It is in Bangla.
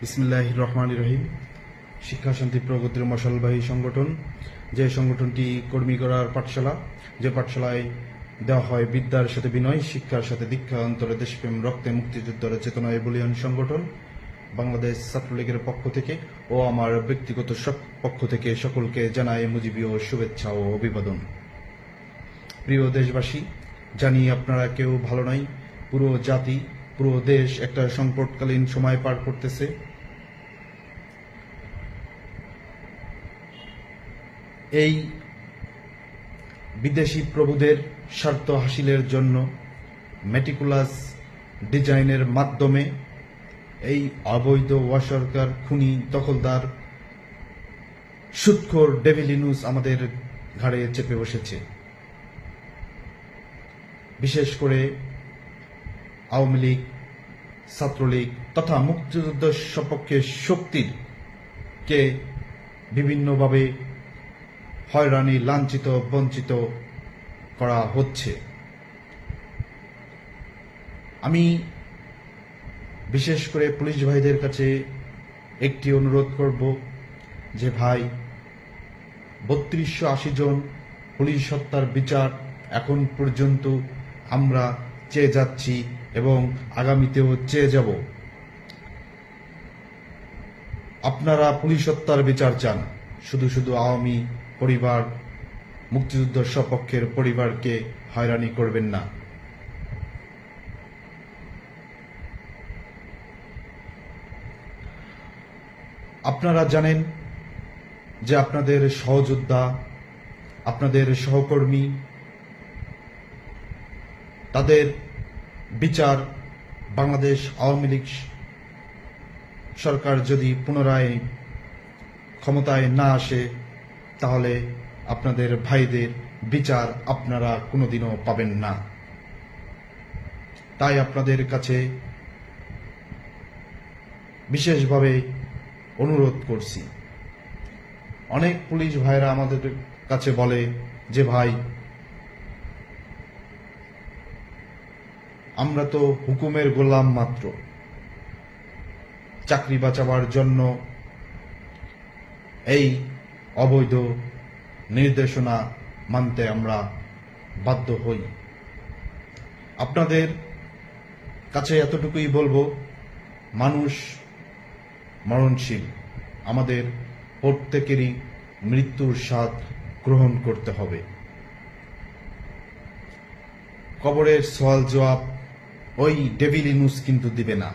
বিসমিল্লাহ রহমান রহিম। শিক্ষা শান্তি প্রগতির মশালবাহী সংগঠন, যে সংগঠনটি কর্মী করার পাঠশালা, যে পাঠশালায় দেওয়া হয় বিদ্যার সাথে বিনয়, শিক্ষার সাথে দীক্ষা, অন্তরে দেশপ্রেম, রক্তে মুক্তিযুদ্ধের চেতনায় বলিয়ান সংগঠন, বাংলাদেশ ছাত্রলীগের পক্ষ থেকে ও আমার ব্যক্তিগত পক্ষ থেকে সকলকে জানায় মুজিবীয় শুভেচ্ছা ও অভিবাদন। প্রিয় দেশবাসী, জানি আপনারা কেউ ভালো নাই, পুরো জাতি পুরো দেশ একটা সংকটকালীন সময় পার করতেছে। এই বিদেশি প্রভুদের স্বার্থ হাসিলের জন্য মেটিকুলাস ডিজাইনের মাধ্যমে এই অবৈধ ওয়াসরকার খুনি দখলদার সুৎখোর ডেভিলিনুস আমাদের ঘাড়ে চেপে বসেছে। বিশেষ করে আওয়ামী লীগ ছাত্রলীগ তথা মুক্তিযুদ্ধ সপক্ষে শক্তির কে বিভিন্নভাবে হয়রানি, লাঞ্ছিত, বঞ্চিত করা হচ্ছে। আমি বিশেষ করে পুলিশ ভাইদের কাছে একটি অনুরোধ করব যে, ভাই, বত্রিশশো আশি জন পুলিশ হত্যার বিচার এখন পর্যন্ত আমরা চেয়ে যাচ্ছি। এবং আগামীতেও চেয়ে যাব। আপনারা পুলিশ হত্যার বিচার চান। শুধু শুধু আওয়ামী পরিবার মুক্তিযুদ্ধ সপক্ষের পরিবারকে হয়রানি করবেন না। আপনারা জানেন যে আপনাদের সহযোদ্ধা, আপনাদের সহকর্মী, তাদের বিচার বাংলাদেশ আওয়ামী লীগ সরকার যদি পুনরায় ক্ষমতায় না আসে, তাহলে আপনাদের ভাইদের বিচার আপনারা কোনোদিনও পাবেন না। তাই আপনাদের কাছে বিশেষভাবে অনুরোধ করছি। অনেক পুলিশ ভাইরা আমাদের কাছে বলে যে, ভাই আমরা তো হুকুমের গোলাম মাত্র। চাকরি বাঁচাবার জন্য এই অবৈধ নির্দেশনা মানতে আমরা বাধ্য হই। আপনাদের কাছে এতটুকুই বলব, মানুষ মরণশীল। আমাদের প্রত্যেকেরই মৃত্যুর স্বাদ গ্রহণ করতে হবে। কবরের সওয়াল জবাব ওই ডেভিল ইনুস কিন্তু দিবে না।